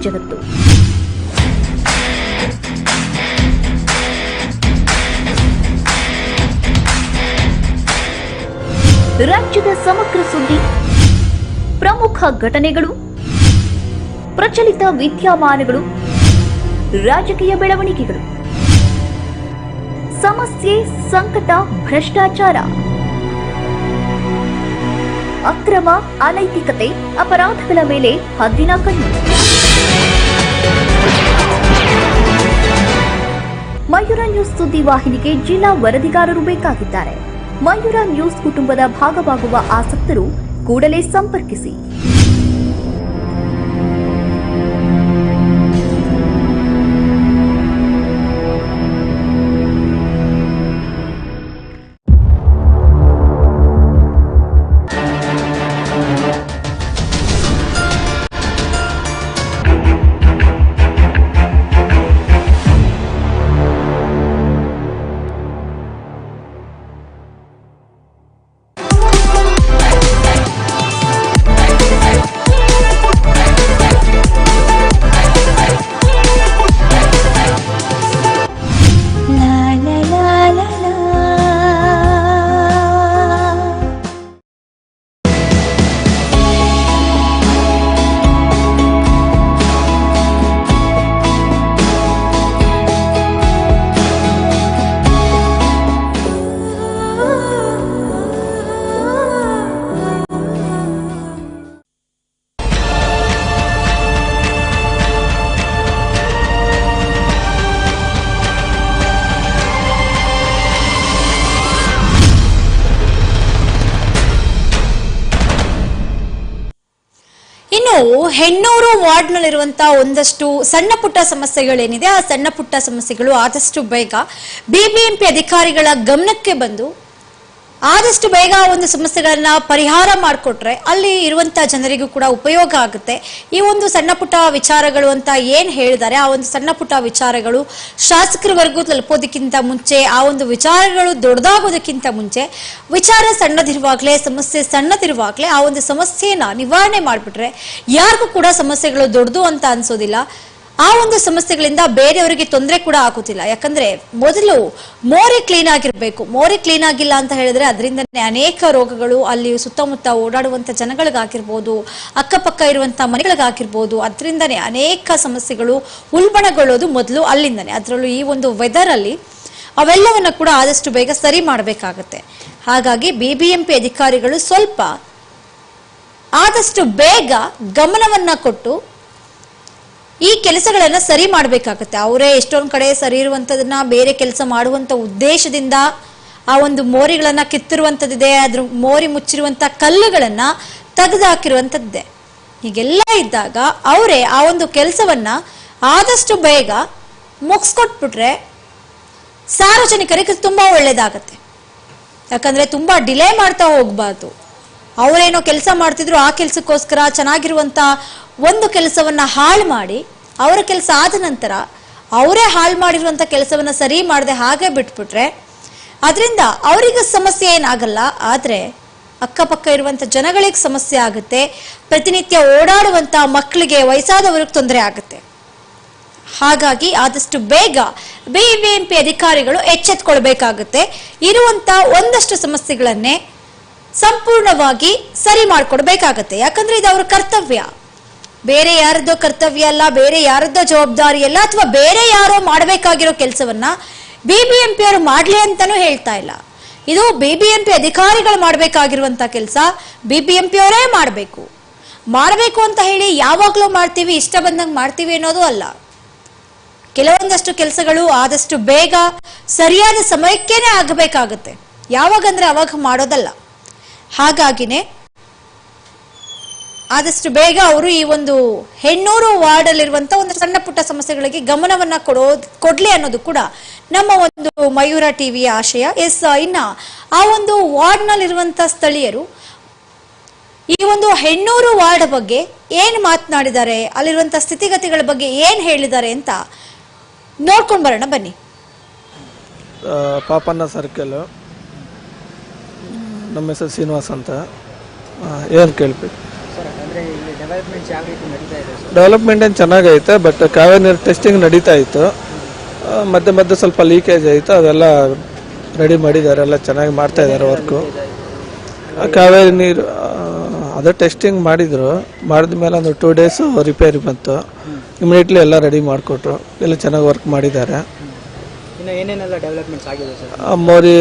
ಜಗತ್ತು. ರಾಜ್ಯದ ಸಮಗ್ರ ಸುದ್ದಿ. ಪ್ರಮುಖ ಘಟನೆಗಳು. ಪ್ರಚಲಿತ ವಿದ್ಯಮಾನಗಳು. ರಾಜಕೀಯ ಬೆಳವಣಿಗೆಗಳು. ಸಮಸ್ಯೆ, ಸಂಕಟ, ಭ್ರಷ್ಟಾಚಾರ. ಅಕ್ರಮ ಅನೈತಿಕತೆ, ಅಪರಾಧಗಳ ಮೇಲೆ ಹದ್ದಿನ ಕಣ್ಣು. ಮಯೂರ ನ್ಯೂಸ್ ಸುದ್ದಿ ವಾಹಿನಿಗೆ ಜಿಲ್ಲಾ ವರದಿಗಾರರು ಬೇಕಾಗಿದ್ದಾರೆ. ಮಯೂರ ನ್ಯೂಸ್ ಕುಟುಂಬದ ಭಾಗವಾಗುವ ಆಸಕ್ತರು ಕೂಡಲೇ ಸಂಪರ್ಕಿಸಿ. ವಾರ್ಡ್ನಲ್ಲಿರುವಂತಹ ಒಂದಷ್ಟು ಸಣ್ಣ ಪುಟ್ಟ ಸಮಸ್ಯೆಗಳೇನಿದೆ, ಆ ಸಣ್ಣ ಪುಟ್ಟ ಸಮಸ್ಯೆಗಳು ಆದಷ್ಟು ಬೇಗ ಬಿಬಿಎಂಪಿ ಅಧಿಕಾರಿಗಳ ಗಮನಕ್ಕೆ ಬಂದು ಆದಷ್ಟು ಬೇಗ ಒಂದು ಸಮಸ್ಯೆಗಳನ್ನ ಪರಿಹಾರ ಮಾಡಿಕೊಟ್ರೆ ಅಲ್ಲಿ ಇರುವಂತ ಜನರಿಗೂ ಕೂಡ ಉಪಯೋಗ ಆಗುತ್ತೆ. ಈ ಒಂದು ಸಣ್ಣ ಪುಟ್ಟ ವಿಚಾರಗಳು ಅಂತ ಏನ್ ಹೇಳಿದ್ದಾರೆ, ಆ ಒಂದು ಸಣ್ಣ ಪುಟ್ಟ ವಿಚಾರಗಳು ಶಾಸಕರವರೆಗೂ ತಲುಪೋದಕ್ಕಿಂತ ಮುಂಚೆ, ಆ ಒಂದು ವಿಚಾರಗಳು ದೊಡ್ಡದಾಗೋದಕ್ಕಿಂತ ಮುಂಚೆ, ವಿಚಾರ ಸಣ್ಣದಿರುವಾಗಲೇ, ಸಮಸ್ಯೆ ಸಣ್ಣದಿರುವಾಗಲೇ, ಆ ಒಂದು ಸಮಸ್ಯೆನ ನಿವಾರಣೆ ಮಾಡಿಬಿಟ್ರೆ ಯಾರಿಗೂ ಕೂಡ ಸಮಸ್ಯೆಗಳು ದೊಡ್ಡದು ಅಂತ ಅನ್ಸೋದಿಲ್ಲ. ಆ ಒಂದು ಸಮಸ್ಯೆಗಳಿಂದ ಬೇರೆಯವರಿಗೆ ತೊಂದರೆ ಕೂಡ ಆಗುತ್ತಿಲ್ಲ. ಯಾಕಂದ್ರೆ ಮೊದಲು ಮೋರೆ ಕ್ಲೀನ್ ಆಗಿರಬೇಕು. ಮೋರೆ ಕ್ಲೀನ್ ಆಗಿಲ್ಲ ಅಂತ ಹೇಳಿದ್ರೆ ಅದರಿಂದನೇ ಅನೇಕ ರೋಗಗಳು ಅಲ್ಲಿ ಸುತ್ತಮುತ್ತ ಓಡಾಡುವಂತ ಜನಗಳಿಗಾಗಿರ್ಬೋದು, ಅಕ್ಕಪಕ್ಕ ಇರುವಂತ ಮನೆಗಳಿಗಾಗಿರ್ಬೋದು, ಅದರಿಂದನೇ ಅನೇಕ ಸಮಸ್ಯೆಗಳು ಉಲ್ಬಣಗೊಳ್ಳೋದು ಮೊದಲು ಅಲ್ಲಿಂದನೇ. ಅದರಲ್ಲೂ ಈ ಒಂದು ವೆದರ್ ಅಲ್ಲಿ ಅವೆಲ್ಲವನ್ನ ಕೂಡ ಆದಷ್ಟು ಬೇಗ ಸರಿ ಮಾಡಬೇಕಾಗತ್ತೆ. ಹಾಗಾಗಿ ಬಿಬಿಎಂಪಿ ಅಧಿಕಾರಿಗಳು ಸ್ವಲ್ಪ ಆದಷ್ಟು ಬೇಗ ಗಮನವನ್ನ ಕೊಟ್ಟು ಈ ಕೆಲಸಗಳನ್ನ ಸರಿ ಮಾಡಬೇಕಾಗತ್ತೆ. ಅವರೇ ಎಷ್ಟೊಂದು ಕಡೆ ಸರಿ ಇರುವಂತದನ್ನ, ಬೇರೆ ಕೆಲಸ ಮಾಡುವಂತ ಉದ್ದೇಶದಿಂದ ಆ ಒಂದು ಮೋರಿಗಳನ್ನ ಕಿತ್ತಿರುವಂತದ್ದಿದೆ. ಅದ್ರ ಮೋರಿ ಮುಚ್ಚಿರುವಂತ ಕಲ್ಲುಗಳನ್ನ ತೆಗೆದು ಹಾಕಿರುವಂತದ್ದಿದೆ ಹೀಗೆಲ್ಲ ಇದ್ದಾಗ ಅವರೇ ಆ ಒಂದು ಕೆಲಸವನ್ನ ಆದಷ್ಟು ಬೇಗ ಮುಗಿಸ್ಕೊಟ್ಬಿಟ್ರೆ ಸಾರ್ವಜನಿಕರಿಗೆ ತುಂಬಾ ಒಳ್ಳೇದಾಗತ್ತೆ. ಯಾಕಂದ್ರೆ ತುಂಬಾ ಡಿಲೇ ಮಾಡ್ತಾ ಹೋಗ್ಬಾರ್ದು. ಅವರೇನೋ ಕೆಲಸ ಮಾಡ್ತಿದ್ರು, ಆ ಕೆಲಸಕ್ಕೋಸ್ಕರ ಚೆನ್ನಾಗಿರುವಂತ ಒಂದು ಕೆಲಸವನ್ನ ಹಾಳು ಮಾಡಿ, ಅವರ ಕೆಲಸ ಆದ ನಂತರ ಅವರೇ ಹಾಳು ಮಾಡಿರುವಂತ ಕೆಲಸವನ್ನ ಸರಿ ಮಾಡದೆ ಹಾಗೆ ಬಿಟ್ಬಿಟ್ರೆ, ಅದರಿಂದ ಅವರಿಗೆ ಸಮಸ್ಯೆ ಏನಾಗಲ್ಲ, ಆದ್ರೆ ಅಕ್ಕಪಕ್ಕ ಇರುವಂತ ಜನಗಳಿಗೆ ಸಮಸ್ಯೆ ಆಗುತ್ತೆ, ಪ್ರತಿನಿತ್ಯ ಓಡಾಡುವಂತ ಮಕ್ಕಳಿಗೆ ವಯಸ್ಸಾದವ್ರಿಗೆ ತೊಂದರೆ ಆಗುತ್ತೆ. ಹಾಗಾಗಿ ಆದಷ್ಟು ಬೇಗ ಬಿಬಿಎಂಪಿ ಅಧಿಕಾರಿಗಳು ಎಚ್ಚೆತ್ಕೊಳ್ಬೇಕಾಗುತ್ತೆ. ಇರುವಂತ ಒಂದಷ್ಟು ಸಮಸ್ಯೆಗಳನ್ನೇ ಸಂಪೂರ್ಣವಾಗಿ ಸರಿ ಮಾಡಿಕೊಡ್ಬೇಕಾಗತ್ತೆ. ಯಾಕಂದ್ರೆ ಇದು ಅವರ ಕರ್ತವ್ಯ. ಬೇರೆ ಯಾರದ್ದೋ ಕರ್ತವ್ಯ ಅಲ್ಲ, ಬೇರೆ ಯಾರದ್ದೋ ಜವಾಬ್ದಾರಿ ಅಲ್ಲ, ಅಥವಾ ಬೇರೆ ಯಾರೋ ಮಾಡಬೇಕಾಗಿರೋ ಕೆಲಸವನ್ನ ಬಿಬಿಎಂಪಿ ಅವರು ಮಾಡಲಿ ಅಂತಾನೂ ಹೇಳ್ತಾ ಇಲ್ಲ. ಇದು ಬಿ ಬಿ ಎಂ ಪಿ ಅಧಿಕಾರಿಗಳು ಮಾಡಬೇಕಾಗಿರುವಂತ ಕೆಲಸ ಬಿ ಬಿ ಅವರೇ ಮಾಡಬೇಕು. ಮಾಡಬೇಕು ಅಂತ ಹೇಳಿ ಯಾವಾಗಲೂ ಮಾಡ್ತೀವಿ, ಇಷ್ಟ ಬಂದಂಗೆ ಮಾಡ್ತೀವಿ ಅನ್ನೋದು ಅಲ್ಲ. ಕೆಲವೊಂದಷ್ಟು ಕೆಲಸಗಳು ಆದಷ್ಟು ಬೇಗ ಸರಿಯಾದ ಸಮಯಕ್ಕೇನೆ ಆಗಬೇಕಾಗುತ್ತೆ. ಯಾವಾಗಂದ್ರೆ ಅವಾಗ ಮಾಡೋದಲ್ಲ. ಹಾಗಾಗಿನೇ ಆದಷ್ಟು ಬೇಗ ಅವರು ಈ ಒಂದು ಹೆಣ್ಣೂರು ವಾರ್ಡ್ ಅಲ್ಲಿರುವಂತ ಒಂದು ಸಣ್ಣ ಪುಟ್ಟ ಸಮಸ್ಯೆಗಳಿಗೆ ಗಮನವನ್ನ ಕೊಡೋ ಕೊಡ್ಲಿ ಅನ್ನೋದು ಕೂಡ ನಮ್ಮ ಒಂದು ಮಯೂರ ಟಿವಿಯ ಆಶಯ ಎಸ್ ಇನ್ನ ಆ ಒಂದು ವಾರ್ಡ್ ನಲ್ಲಿರುವಂತ ಸ್ಥಳೀಯರು ಈ ಒಂದು ಹೆಣ್ಣೂರು ವಾರ್ಡ್ ಬಗ್ಗೆ ಏನ್ ಮಾತನಾಡಿದ್ದಾರೆ, ಅಲ್ಲಿರುವಂತ ಸ್ಥಿತಿಗತಿಗಳ ಬಗ್ಗೆ ಏನ್ ಹೇಳಿದ್ದಾರೆ ಅಂತ ನೋಡ್ಕೊಂಡು ಬರೋಣ, ಬನ್ನಿ. ಪಾಪಣ್ಣ ಸರ್ಕಲ್ ನಮ್ಮ ಹೆಸರು ಶ್ರೀನಿವಾಸ್ ಅಂತ. ಏನು ಕೇಳ್ಬೇಕು? ಡೆವಲಪ್ಮೆಂಟ್ ಏನು ಚೆನ್ನಾಗೈತೆ ಬಟ್ ಕಾವೇರಿ ನೀರು ಟೆಸ್ಟಿಂಗ್ ನಡೀತಾ ಇತ್ತು. ಮಧ್ಯೆ ಮಧ್ಯೆ ಸ್ವಲ್ಪ ಲೀಕೇಜ್ ಆಯಿತು ಅವೆಲ್ಲ ರೆಡಿ ಮಾಡಿದ್ದಾರೆ ಎಲ್ಲ ಚೆನ್ನಾಗಿ ಮಾಡ್ತಾ ಇದ್ದಾರೆ ವರ್ಕು ಕಾವೇರಿ ನೀರು ಅದು ಟೆಸ್ಟಿಂಗ್ ಮಾಡಿದರು. ಮಾಡಿದ ಮೇಲೆ ಒಂದು ಟೂ ಡೇಸು ರಿಪೇರಿ ಬಂತು. ಇಮಿಡಿಯೇಟ್ಲಿ ಎಲ್ಲ ರೆಡಿ ಮಾಡಿಕೊಟ್ರು. ಎಲ್ಲ ಚೆನ್ನಾಗಿ ವರ್ಕ್ ಮಾಡಿದ್ದಾರೆ. ಏನೇನೆಲ್ಲ ಡೆವಲಪ್ಮೆಂಟ್ಸ್ ಆಗಿದೆ ಸರ್ ಮೋರಿ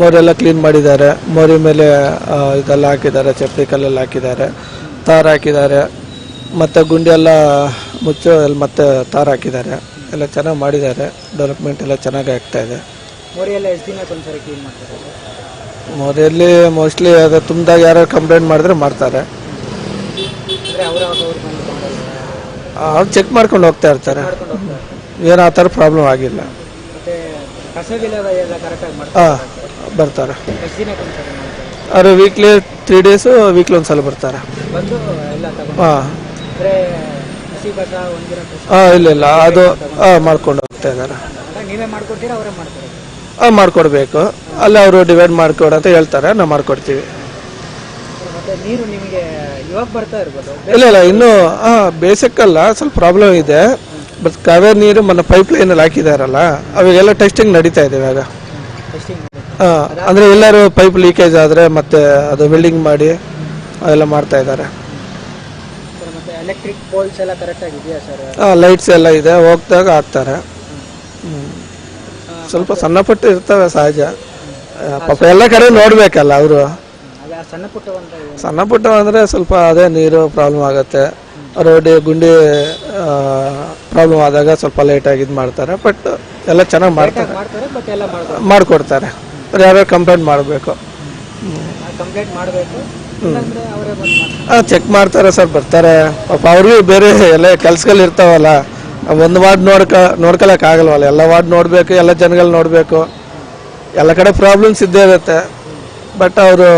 ಮೋರೆಲ್ಲ ಕ್ಲೀನ್ ಮಾಡಿದ್ದಾರೆ. ಮೋರಿ ಮೇಲೆ ಆ, ಇದೆಲ್ಲ ಹಾಕಿದ್ದಾರೆ ಚಪ್ಪಲಿ ಕಲ್ಲೆಲ್ಲ ಹಾಕಿದ್ದಾರೆ. ತಾರ್ ಹಾಕಿದ್ದಾರೆ. ಮತ್ತು ಗುಂಡಿ ಎಲ್ಲ ಮುಚ್ಚು ಅಲ್ಲಿ ಮತ್ತೆ ತಾರ್ ಹಾಕಿದ್ದಾರೆ. ಎಲ್ಲ ಚೆನ್ನಾಗಿ ಮಾಡಿದ್ದಾರೆ. ಡೆವಲಪ್ಮೆಂಟ್ ಎಲ್ಲ ಚೆನ್ನಾಗಿ ಆಗ್ತಾ ಇದೆ. ಮೋರಿಯೆಲ್ಲ ಎಷ್ಟು ದಿನಕ್ಕೆ ಒಂದ್ಸರಿ ಕ್ಲೀನ್ ಮಾಡ್ತಾರೆ? ಮೋರಿಯಲ್ಲಿ ಮೋಸ್ಟ್ಲಿ ಅದು ತುಂಬ್ದಾಗ ಯಾರು ಕಂಪ್ಲೇಂಟ್ ಮಾಡಿದ್ರೆ ಮಾಡ್ತಾರೆ. ಅಂದರೆ ಅವ್ರ ಅವ್ರು ಬಂದು ತಗೊಂಡೋಗ್ತಾರೆ ಅವ್ರು ಚೆಕ್ ಮಾಡ್ಕೊಂಡು ಹೋಗ್ತಾ ಇರ್ತಾರೆ. ಏನು ಆ ಥರ ಪ್ರಾಬ್ಲಮ್ ಆಗಿಲ್ಲ ಮತ್ತು ಕಸ ವಿಲೇವಾರಿ ಎಲ್ಲ ಕರೆಕ್ಟಾಗಿ ಮಾಡ್ತಾರೆ ಹಾಂ ಬರ್ತಾರೆ. ಅವರು ವೀಕ್ಲಿ ತ್ರೀ ಡೇಸು ವೀಕ್ಲಿ ಒಂದು ಸಲ ಬರ್ತಾರೆ. ಹಾಂ ಹಾಂ ಇಲ್ಲ ಇಲ್ಲ ಅದು ಹಾಂ ಮಾಡ್ಕೊಂಡು ಹೋಗ್ತಾ ಇದ್ದಾರೆ. ಹಾಂ ಮಾಡಿಕೊಡ್ಬೇಕು. ಅಲ್ಲಿ ಅವರು ಡಿವೈಡ್ ಮಾಡ್ಕೊಡ ಅಂತ ಹೇಳ್ತಾರೆ ನಾವು ಮಾಡಿಕೊಡ್ತೀವಿ. ಇಲ್ಲ ಇಲ್ಲ ಇನ್ನೂ ಹಾಂ ಬೇಸಿಕ್ ಅಲ್ಲ ಸ್ವಲ್ಪ ಪ್ರಾಬ್ಲಮ್ ಇದೆ. ಬಟ್ ಕಾವೇರಿ ನೀರು ಮೊನ್ನೆ ಪೈಪ್ ಲೈನಲ್ಲಿ ಹಾಕಿದಾರಲ್ಲ ಅವಾಗೆಲ್ಲ ಟೆಸ್ಟಿಂಗ್ ನಡೀತಾ ಇದೆ ಇವಾಗ. ಅಂದರೆ ಎಲ್ಲರೂ ಪೈಪ್ ಲೀಕೇಜ್ ಆದರೆ ಮತ್ತೆ ಅದು ವೆಲ್ಡಿಂಗ್ ಮಾಡಿ ಅದೆಲ್ಲ ಮಾಡ್ತಾ ಇದ್ದಾರೆ ಎಲೆಕ್ಟ್ರಿಕ್ ಪೋಲ್ಸ್ ಎಲ್ಲ ಕರೆಕ್ಟಾಗಿ ಇದೆಯಾ ಸರ್? ಹಾಂ ಲೈಟ್ಸ್ ಎಲ್ಲ ಇದೆ ಹೋಗ್ದಾಗ ಹಾಕ್ತಾರೆ. ಸ್ವಲ್ಪ ಸಣ್ಣ ಪುಟ್ಟ ಇರ್ತವೆ ಸಹಜ. ಪಾಪ ಎಲ್ಲ ಕಡೆ ನೋಡ್ಬೇಕಲ್ಲ ಅವರು. ಸಣ್ಣ ಪುಟ್ಟ ಅಂದರೆ ಸ್ವಲ್ಪ ಅದೇ ನೀರು ಪ್ರಾಬ್ಲಮ್ ಆಗುತ್ತೆ. ರೋಡಿ ಗುಂಡಿ ಪ್ರಾಬ್ಲಮ್ ಆದಾಗ ಸ್ವಲ್ಪ ಲೇಟಾಗಿ ಇದು ಮಾಡ್ತಾರೆ. ಬಟ್ ಎಲ್ಲ ಚೆನ್ನಾಗಿ ಮಾಡ್ತಾರೆ. ಮಾಡಿಕೊಡ್ತಾರೆ. ಯಾರ್ಯಾರು ಕಂಪ್ಲೇಂಟ್ ಮಾಡಬೇಕು. ಚೆಕ್ ಮಾಡ್ತಾರೆ. ಸರ್ ಬರ್ತಾರೆ. ಪಾಪ ಅವ್ರಿಗೂ ಬೇರೆ ಎಲ್ಲ ಕೆಲ್ಸಗಳು ಇರ್ತಾವಲ್ಲ ಒಂದು ವಾರ್ಡ್ ನೋಡ್ಕ ನೋಡ್ಕೊಳಕ್ ಆಗಲ್ವಲ್ಲ. ಎಲ್ಲ ವಾರ್ಡ್ ನೋಡಬೇಕು ಎಲ್ಲ ಜನಗಳು ನೋಡಬೇಕು. ಎಲ್ಲ ಕಡೆ ಪ್ರಾಬ್ಲಮ್ಸ್ ಇದ್ದೇ ಇರುತ್ತೆ. ಬಟ್ ಅವರು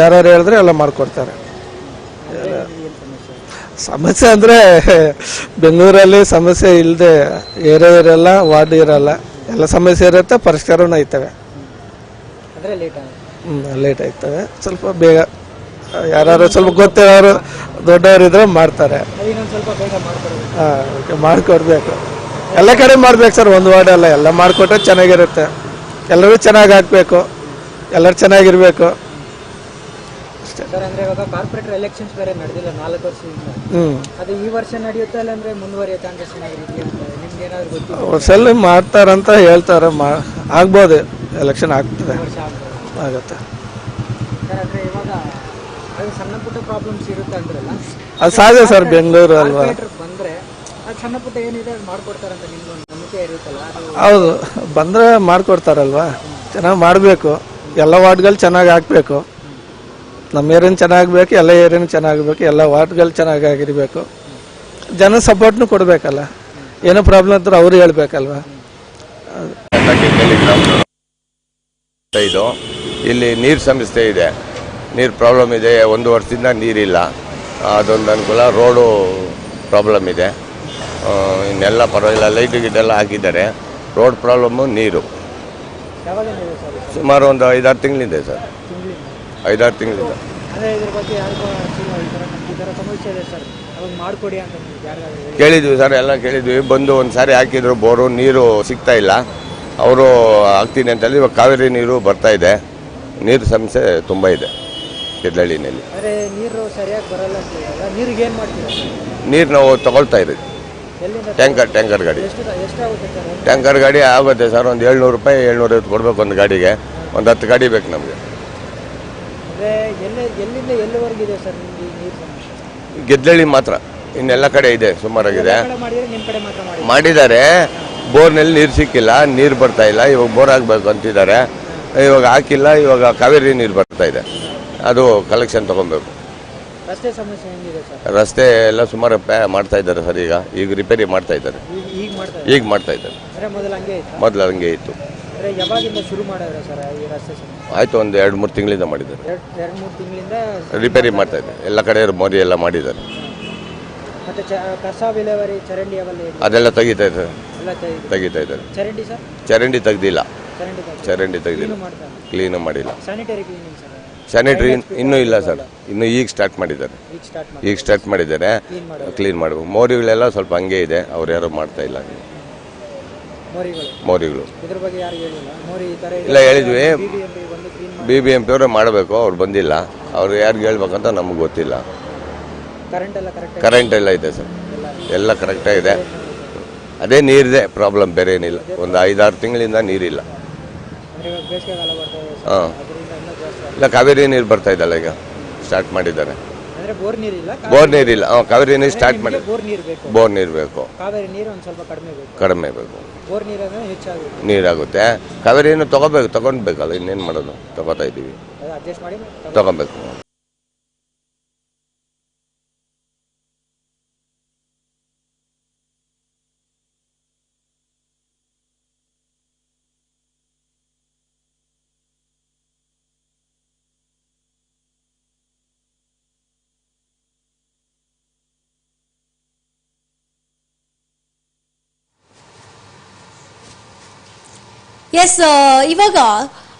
ಯಾರ್ಯಾರು ಹೇಳಿದ್ರೆ ಎಲ್ಲ ಮಾಡಿಕೊಡ್ತಾರೆ. ಸಮಸ್ಯೆ ಅಂದರೆ ಬೆಂಗಳೂರಲ್ಲಿ ಸಮಸ್ಯೆ ಇಲ್ಲದೆ ಏರಿಯಾ ಇರಲ್ಲ ವಾರ್ಡ್ ಇರಲ್ಲ. ಎಲ್ಲ ಸಮಸ್ಯೆ ಇರುತ್ತೆ ಪರಿಷ್ಕಾರನೂ ಐತವೆ. ಹ್ಞೂ ಲೇಟ್ ಆಯ್ತವೆ. ಸ್ವಲ್ಪ ಬೇಗ ಯಾರು ಸ್ವಲ್ಪ ಗೊತ್ತಿರೋರು ದೊಡ್ಡವರು ಇದ್ರೆ ಮಾಡ್ತಾರೆ ಹಾಂ ಮಾಡಿಕೊಡ್ಬೇಕು. ಎಲ್ಲ ಕಡೆ ಮಾಡ್ಬೇಕು ಸರ್ ಒಂದು ವಾರ್ಡ್ ಅಲ್ಲ. ಎಲ್ಲ ಮಾಡಿಕೊಟ್ರೆ ಚೆನ್ನಾಗಿರುತ್ತೆ. ಎಲ್ಲರೂ ಚೆನ್ನಾಗಿ ಹಾಕ್ಬೇಕು. ಎಲ್ಲರೂ ಚೆನ್ನಾಗಿರ್ಬೇಕು. ಸರ್ ಅಂದ್ರೆ ಇವಾಗ ಕಾರ್ಪೊರೇಟರ್ ಎಲೆಕ್ಷನ್ಸ್ ಬೇರೆ ನಡೆದಿಲ್ಲ ನಾಲ್ಕು ವರ್ಷದಿಂದ. ಅದು ಈ ವರ್ಷ ನಡೆಯುತ್ತೆ ಇಲ್ಲ ಅಂದ್ರೆ ಮುಂದುವರಿಯುತ್ತೆ ಅಂತ ನಿಮ್ಗೆ ಏನಾದ್ರು ಗೊತ್ತಿಲ್ಲ ವರ್ಷಲ್ಲಿ ಮಾಡ್ತಾರಂತ ಹೇಳ್ತಾರೆ ಆಗ್ಬೋದು ಎಲೆಕ್ಷನ್ ಆಗ್ತದೆ. ಆಗುತ್ತೆ. ಸರ್ ಅಂದ್ರೆ ಇವಾಗ ಅದು ಸಣ್ಣ ಪುಟ್ಟ ಪ್ರಾಬ್ಲಮ್ಸ್ ಇರುತ್ತೆ ಅಂದ್ರಲ್ಲ. ಅದು ಸಹಜ ಸರ್ ಬೆಂಗಳೂರು ಅಲ್ವಾ? ಬಂದ್ರೆ ಅದು ಸಣ್ಣ ಪುಟ್ಟ ಏನಿದೆ ಅದು ಮಾಡ್ಕೊಡ್ತಾರಂತ ನಿಮ್ಗೆ ಒಂದು ನಂಬಿಕೆ ಇರುತ್ತಲ್ಲ ಹೌದು. ಬಂದರೆ ಮಾಡಿಕೊಡ್ತಾರಲ್ವಾ? ಚೆನ್ನಾಗಿ ಮಾಡಬೇಕು. ಎಲ್ಲ ವಾರ್ಡ್ಗಳು ಚೆನ್ನಾಗಿ ಹಾಕ್ಬೇಕು. ನಮ್ಮ ಏರಿಯನ್ ಚೆನ್ನಾಗಬೇಕು, ಎಲ್ಲ ಏರಿಯನ್ ಚೆನ್ನಾಗಬೇಕು, ಎಲ್ಲ ವಾರ್ಡ್ಗಳು ಚೆನ್ನಾಗಿ ಆಗಿರಬೇಕು ಜನ ಸಪೋರ್ಟ್ನು ಕೊಡಬೇಕಲ್ಲ. ಏನೋ ಪ್ರಾಬ್ಲಮ್ ಇದ್ರೆ ಅವರು ಹೇಳಬೇಕಲ್ವಾ? ಇದು. ಇಲ್ಲಿ ನೀರು ಸಮಸ್ಯೆ ಇದೆ. ನೀರು ಪ್ರಾಬ್ಲಮ್ ಇದೆ, ಒಂದು ವರ್ಷದಿಂದ ನೀರಿಲ್ಲ. ಅದೊಂದು ಅನುಕೂಲ, ರೋಡು ಪ್ರಾಬ್ಲಮ್ ಇದೆ. ಇನ್ನೆಲ್ಲ ಪರವಾಗಿಲ್ಲ, ಲೈಟ್ ಗಿಟ್ಟೆಲ್ಲ ಹಾಕಿದ್ದಾರೆ. ರೋಡ್ ಪ್ರಾಬ್ಲಮ್ಮು ನೀರು. ಸುಮಾರು ಒಂದು ಐದಾರು ತಿಂಗಳಿದೆ ಸರ್. ಐದಾರು ತಿಂಗಳಿಂದ ಕೇಳಿದ್ವಿ ಸರ್ ಎಲ್ಲ ಕೇಳಿದ್ವಿ. ಬಂದು ಒಂದು ಸಾರಿ ಹಾಕಿದ್ರು ಬೋರು ನೀರು ಸಿಗ್ತಾ ಇಲ್ಲ. ಅವರು ಹಾಕ್ತೀನಿ ಅಂತೇಳಿ ಇವಾಗ ಕಾವೇರಿ ನೀರು ಬರ್ತಾ ಇದೆ. ನೀರು ಸಮಸ್ಯೆ ತುಂಬ ಇದೆ ಕಿದ್ದಳ್ಳಿನಲ್ಲಿ ನೀರು ಸರಿಯಾಗಿ ಬರಲ್ಲ ಅಂತ ಹೇಳಿದಾಗ ನೀರಿಗೆ ಏನು ಮಾಡ್ತೀರಾ ಸರ್? ನೀರು ನಾವು ತಗೊಳ್ತಾ ಇದ್ದೀವಿ ಟ್ಯಾಂಕರ್ ಟ್ಯಾಂಕರ್ ಗಾಡಿ. ಟ್ಯಾಂಕರ್ ಗಾಡಿ ಆಗುತ್ತೆ ಸರ್ ಒಂದು ಏಳ್ನೂರು ರೂಪಾಯಿ ಏಳ್ನೂರೈವತ್ತು ಕೊಡ್ಬೇಕು ಒಂದು ಗಾಡಿಗೆ. ಒಂದು ಹತ್ತು ಗಾಡಿ ಬೇಕು ನಮಗೆ. ಅಂದರೆ ಎಲ್ಲಿ ಎಲ್ಲಿಂದ ಎಲ್ಲಿವರೆಗಿದೆ ಸರ್ ನಿಮ್ಗೆ ಈ ನೀರು ಸಮಸ್ಯೆ? ಗೆದ್ದಳ್ಳಿ ಮಾತ್ರ. ಇನ್ನೆಲ್ಲ ಕಡೆ ಇದೆ ಸುಮಾರಾಗಿದೆ. ಎಲ್ಲ ಕಡೆ ಮಾಡಿದ್ರೆ ನಿಮ್ಮ ಕಡೆ ಮಾತ್ರ ಮಾಡಿ ಮಾಡಿದ್ದಾರೆ. ಬೋರ್ನಲ್ಲಿ ನೀರು ಸಿಕ್ಕಿಲ್ಲ ನೀರು ಬರ್ತಾ ಇಲ್ಲ. ಇವಾಗ ಬೋರ್ ಆಗಬೇಕು ಅಂತಿದ್ದಾರೆ. ಇವಾಗ ಹಾಕಿಲ್ಲ ಇವಾಗ ಕಾವೇರಿ ನೀರು ಬರ್ತಾ ಇದೆ. ಅದು ಕಲೆಕ್ಷನ್ ತೊಗೊಬೇಕು ರಸ್ತೆ ಸಮಸ್ಯೆ ಹೆಂಗಿದೆ ಸರ್? ರಸ್ತೆ ಎಲ್ಲ ಸುಮಾರು ಪ್ಯಾ ಮಾಡ್ತಾ ಇದ್ದಾರೆ ಸರ್ ಈಗ. ಈಗ ರಿಪೇರಿ ಮಾಡ್ತಾ ಇದ್ದಾರೆ. ಈಗ ಈಗ ಮಾಡ್ತಾರೆ ಈಗ ಮಾಡ್ತಾ ಇದ್ದಾರೆ. ಅಂದರೆ ಮೊದಲು ಹಂಗೆ ಇತ್ತು? ಮೊದಲು ಹಂಗೆ ಇತ್ತು. ಅಂದರೆ ಯಾವಾಗಿಂದ ಶುರು ಮಾಡಿದ್ರೆ ಸರ್ ಈ ರಸ್ತೆ ಸಮಸ್ಯೆ? ಆಯಿತು ಒಂದು ಎರಡು ಮೂರು ತಿಂಗಳಿಂದ ಮಾಡಿದ್ದಾರೆ. ಎರಡು ಎರಡು ಮೂರು ತಿಂಗಳಿಂದ ರಿಪೇರಿ ಮಾಡ್ತಾ ಇದ್ದಾರೆ. ಎಲ್ಲ ಕಡೆ ಮೋದಿ ಎಲ್ಲ ಮಾಡಿದ್ದಾರೆ. ಮತ್ತು ಚ ಕಸ ವಿಲೇವಾರಿ ಚರಂಡಿ ಅವೆಲ್ಲ ಹೇಗೆ? ಅದೆಲ್ಲ ತೆಗಿತಾ ಇದ್ದಾರೆ. ಎಲ್ಲ ತೆಗೆದು ತೆಗಿತಾ ಇದ್ದಾರೆ. ಚರಂಡಿ ಸರ್? ಚರಂಡಿ ತೆಗ್ದಿಲ್ಲ. ಚರಂಡಿ ತೆಗ್ದು ಚರಂಡಿ ತೆಗ್ದಿಲ್ಲ. ಕ್ಲೀನು ಮಾಡಿಲ್ಲ. Sanitary cleaning sir? ಸ್ಯಾನಿಟ್ರಿ ಇನ್ನೂ ಇಲ್ಲ ಸರ್. ಇನ್ನು ಈಗ ಸ್ಟಾರ್ಟ್ ಮಾಡಿದ್ದಾರೆ. ಈಗ ಸ್ಟಾರ್ಟ್ ಮಾಡಿ ಈಗ ಸ್ಟಾರ್ಟ್ ಮಾಡಿದ್ದಾರೆ. ಕ್ಲೀನ್ ಮಾಡೋದು ಕ್ಲೀನ್ ಮಾಡಬೇಕು. ಮೋರಿಗಳೆಲ್ಲ ಸ್ವಲ್ಪ ಹಂಗೆ ಇದೆ. ಅವ್ರು ಯಾರು ಮಾಡ್ತಾ ಇಲ್ಲ. ಮೋರಿಗಳು. ಇಲ್ಲ ಹೇಳಿದ್ವಿ. ಬಿ ಬಿ ಎಂ ಪಿ ಅವರೇ ಮಾಡಬೇಕು ಅವ್ರು ಬಂದಿಲ್ಲ. ಅವ್ರು ಯಾರಿಗೆ ಹೇಳ್ಬೇಕಂತ ನಮ್ಗೆ ಗೊತ್ತಿಲ್ಲ. ಕರೆಂಟ್ ಎಲ್ಲ ಇದೆ ಸರ್. ಎಲ್ಲ ಕರೆಕ್ಟಾಗಿದೆ ಅದೇ ನೀರಿದೆ ಪ್ರಾಬ್ಲಮ್ ಬೇರೆ ಏನಿಲ್ಲ. ಒಂದು ಐದಾರು ತಿಂಗಳಿಂದ ನೀರಿಲ್ಲ. ಹಾಂ. ಇಲ್ಲ ಕಾವೇರಿ ನೀರು ಬರ್ತಾ ಇದ್ದಲ್ಲ ಈಗ. ಸ್ಟಾರ್ಟ್ ಮಾಡಿದ್ದಾರೆ. ಬೋರ್ ನೀರಿಲ್ಲ ಹಾಂ ಕಾವೇರಿ ನೀರು ಸ್ಟಾರ್ಟ್ ಮಾಡಿ ಬೋರ್ ನೀರು ಬೇಕು. ಕಡಿಮೆ ಬೇಕು. ಕಡಿಮೆ ಕಾವೇರಿ ಏನು ನೀರಾಗುತ್ತೆ. ತಗೋಬೇಕು ತಗೊಂಡ್ಬೇಕಲ್ಲ ಇನ್ನೇನು ಮಾಡೋದು? ತಗೋತಾ ಇದ್ದೀವಿ ತಗೊಬೇಕು ಎಸ್ ಇವಾಗ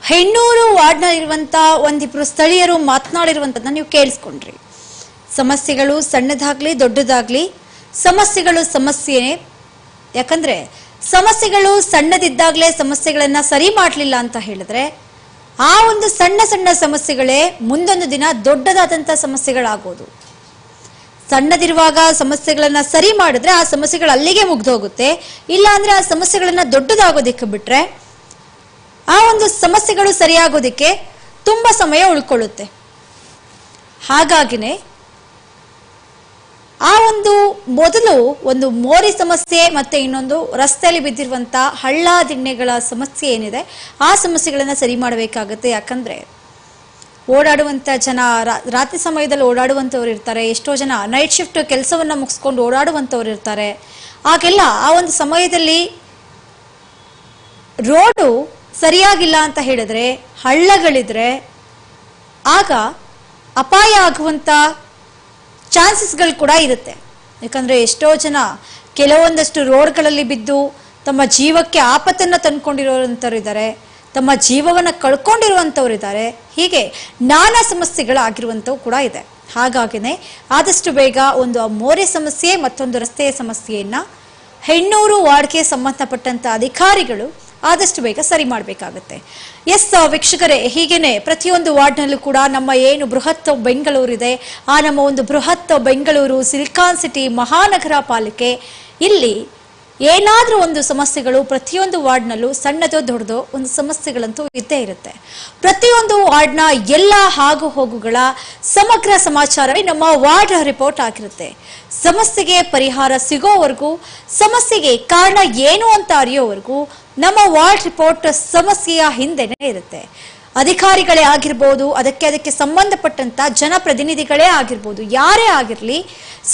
ಹೆಣ್ಣೂರು ವಾರ್ಡ್ನಲ್ಲಿರುವಂಥ ಒಂದಿಬ್ರು ಸ್ಥಳೀಯರು ಮಾತನಾಡಿರುವಂತದ್ದನ್ನ ನೀವು ಕೇಳಿಸ್ಕೊಂಡ್ರಿ. ಸಮಸ್ಯೆಗಳು ಸಣ್ಣದಾಗ್ಲಿ ದೊಡ್ಡದಾಗ್ಲಿ, ಸಮಸ್ಯೆಗಳು ಸಮಸ್ಯೆನೇ. ಯಾಕಂದ್ರೆ ಸಮಸ್ಯೆಗಳು ಸಣ್ಣದಿದ್ದಾಗಲೇ ಸಮಸ್ಯೆಗಳನ್ನ ಸರಿ ಮಾಡಲಿಲ್ಲ ಅಂತ ಹೇಳಿದ್ರೆ, ಆ ಒಂದು ಸಣ್ಣ ಸಣ್ಣ ಸಮಸ್ಯೆಗಳೇ ಮುಂದೊಂದು ದಿನ ದೊಡ್ಡದಾದಂಥ ಸಮಸ್ಯೆಗಳಾಗೋದು. ಸಣ್ಣದಿರುವಾಗ ಸಮಸ್ಯೆಗಳನ್ನ ಸರಿ ಮಾಡಿದ್ರೆ ಆ ಸಮಸ್ಯೆಗಳು ಅಲ್ಲಿಗೆ ಮುಗ್ದೋಗುತ್ತೆ. ಇಲ್ಲ ಅಂದ್ರೆ ಆ ಸಮಸ್ಯೆಗಳನ್ನ ದೊಡ್ಡದಾಗೋದಿಕ್ಕೆ ಬಿಟ್ರೆ ಆ ಒಂದು ಸಮಸ್ಯೆಗಳು ಸರಿಯಾಗೋದಿಕ್ಕೆ ತುಂಬ ಸಮಯ ಉಳ್ಕೊಳ್ಳುತ್ತೆ. ಹಾಗಾಗಿನೇ ಆ ಒಂದು ಮೊದಲು ಒಂದು ಮೋರಿ ಸಮಸ್ಯೆ ಮತ್ತೆ ಇನ್ನೊಂದು ರಸ್ತೆಯಲ್ಲಿ ಬಿದ್ದಿರುವಂತ ಹಳ್ಳ ದಿಣ್ಣೆಗಳ ಸಮಸ್ಯೆ ಏನಿದೆ, ಆ ಸಮಸ್ಯೆಗಳನ್ನ ಸರಿ ಮಾಡಬೇಕಾಗುತ್ತೆ. ಯಾಕಂದ್ರೆ ಓಡಾಡುವಂಥ ಜನ ರಾತ್ರಿ ಸಮಯದಲ್ಲಿ ಓಡಾಡುವಂಥವ್ರು ಇರ್ತಾರೆ, ಎಷ್ಟೋ ಜನ ನೈಟ್ ಶಿಫ್ಟ್ ಕೆಲಸವನ್ನು ಮುಗಿಸ್ಕೊಂಡು ಓಡಾಡುವಂಥವ್ರು ಇರ್ತಾರೆ. ಆಗೆಲ್ಲ ಆ ಒಂದು ಸಮಯದಲ್ಲಿ ರೋಡು ಸರಿಯಾಗಿಲ್ಲ ಅಂತ ಹೇಳಿದ್ರೆ, ಹಳ್ಳಗಳಿದ್ರೆ, ಆಗ ಅಪಾಯ ಆಗುವಂಥ ಚಾನ್ಸಸ್ಗಳು ಕೂಡ ಇರುತ್ತೆ. ಯಾಕಂದರೆ ಎಷ್ಟೋ ಜನ ಕೆಲವೊಂದಷ್ಟು ರೋಡ್ಗಳಲ್ಲಿ ಬಿದ್ದು ತಮ್ಮ ಜೀವಕ್ಕೆ ಆಪತ್ತನ್ನು ತಂದ್ಕೊಂಡಿರೋವಂಥವ್ರು ಇದ್ದಾರೆ, ತಮ್ಮ ಜೀವವನ್ನು ಕಳ್ಕೊಂಡಿರುವಂಥವ್ರು ಇದ್ದಾರೆ, ಹೀಗೆ ನಾನಾ ಸಮಸ್ಯೆಗಳಾಗಿರುವಂಥವು ಕೂಡ ಇದೆ. ಹಾಗಾಗಿನೇ ಆದಷ್ಟು ಬೇಗ ಒಂದು ಆ ಮೋರೆ ಸಮಸ್ಯೆ ಮತ್ತೊಂದು ರಸ್ತೆಯ ಸಮಸ್ಯೆಯನ್ನು, ಹೆಣ್ಣೂರು ವಾರ್ಡ್ಗೆ ಸಂಬಂಧಪಟ್ಟಂಥ ಅಧಿಕಾರಿಗಳು ಆದಷ್ಟು ಬೇಗ ಸರಿ ಮಾಡಬೇಕಾಗುತ್ತೆ. ಎಸ್ ವೀಕ್ಷಕರೇ, ಹೀಗೇನೆ ಪ್ರತಿಯೊಂದು ವಾರ್ಡ್ನಲ್ಲೂ ಕೂಡ ನಮ್ಮ ಏನು ಬೃಹತ್ ಬೆಂಗಳೂರಿದೆ, ಆ ನಮ್ಮ ಒಂದು ಬೃಹತ್ ಬೆಂಗಳೂರು ಸಿಲಿಕಾನ್ ಸಿಟಿ ಮಹಾನಗರ ಪಾಲಿಕೆ, ಇಲ್ಲಿ ಏನಾದರೂ ಒಂದು ಸಮಸ್ಯೆಗಳು ಪ್ರತಿಯೊಂದು ವಾರ್ಡ್ನಲ್ಲೂ ಸಣ್ಣದೋ ದೊಡ್ಡದೋ ಒಂದು ಸಮಸ್ಯೆಗಳಂತೂ ಇದ್ದೇ ಇರುತ್ತೆ. ಪ್ರತಿಯೊಂದು ವಾರ್ಡ್ನ ಎಲ್ಲ ಹಾಗು ಹೋಗುಗಳ ಸಮಗ್ರ ಸಮಾಚಾರವೇ ನಮ್ಮ ವಾರ್ಡ್ ರಿಪೋರ್ಟ್ ಆಗಿರುತ್ತೆ. ಸಮಸ್ಯೆಗೆ ಪರಿಹಾರ ಸಿಗೋವರೆಗೂ, ಸಮಸ್ಯೆಗೆ ಕಾರಣ ಏನು ಅಂತ ಅರಿಯೋವರೆಗೂ ನಮ್ಮ ವಾರ್ಡ್ ರಿಪೋರ್ಟ್ ಸಮಸ್ಯೆಯ ಹಿಂದೆನೇ ಇರುತ್ತೆ. ಅಧಿಕಾರಿಗಳೇ ಆಗಿರ್ಬೋದು, ಅದಕ್ಕೆ ಅದಕ್ಕೆ ಸಂಬಂಧಪಟ್ಟಂತ ಜನಪ್ರತಿನಿಧಿಗಳೇ ಆಗಿರ್ಬೋದು, ಯಾರೇ ಆಗಿರಲಿ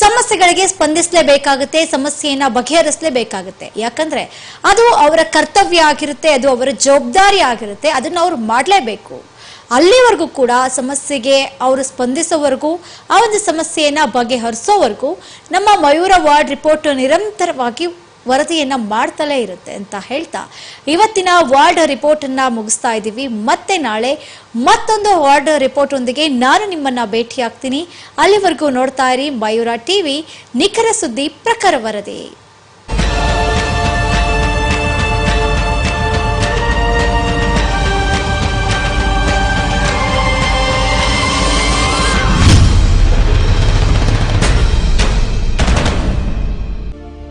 ಸಮಸ್ಯೆಗಳಿಗೆ ಸ್ಪಂದಿಸಲೇಬೇಕಾಗುತ್ತೆ, ಸಮಸ್ಯೆಯನ್ನ ಬಗೆಹರಿಸಲೇಬೇಕಾಗುತ್ತೆ. ಯಾಕಂದ್ರೆ ಅದು ಅವರ ಕರ್ತವ್ಯ ಆಗಿರುತ್ತೆ, ಅದು ಅವರ ಜವಾಬ್ದಾರಿ ಆಗಿರುತ್ತೆ, ಅದನ್ನು ಅವ್ರು ಮಾಡಲೇಬೇಕು. ಅಲ್ಲಿವರೆಗೂ ಕೂಡ ಸಮಸ್ಯೆಗೆ ಅವರು ಸ್ಪಂದಿಸೋವರೆಗೂ, ಆ ಒಂದು ಸಮಸ್ಯೆಯನ್ನ ಬಗೆಹರಿಸೋವರೆಗೂ ನಮ್ಮ ಮಯೂರ ವಾರ್ಡ್ ರಿಪೋರ್ಟ್ ನಿರಂತರವಾಗಿ ವರದಿಯನ್ನ ಮಾಡ್ತಲೇ ಇರುತ್ತೆ ಅಂತ ಹೇಳ್ತಾ ಇವತ್ತಿನ ವಾರ್ಡ್ ರಿಪೋರ್ಟ್ ಅನ್ನ ಮುಗಿಸ್ತಾ ಇದ್ದೀವಿ. ಮತ್ತೆ ನಾಳೆ ಮತ್ತೊಂದು ವಾರ್ಡ್ ರಿಪೋರ್ಟ್ ಒಂದಿಗೆ ನಾನು ನಿಮ್ಮನ್ನ ಭೇಟಿ ಆಗ್ತೀನಿ ಅಲ್ಲಿವರೆಗೂ ನೋಡ್ತಾ ಇರಿ ಮಯೂರ ಟಿವಿ, ನಿಖರ ಸುದ್ದಿ, ಪ್ರಖರ ವರದಿ.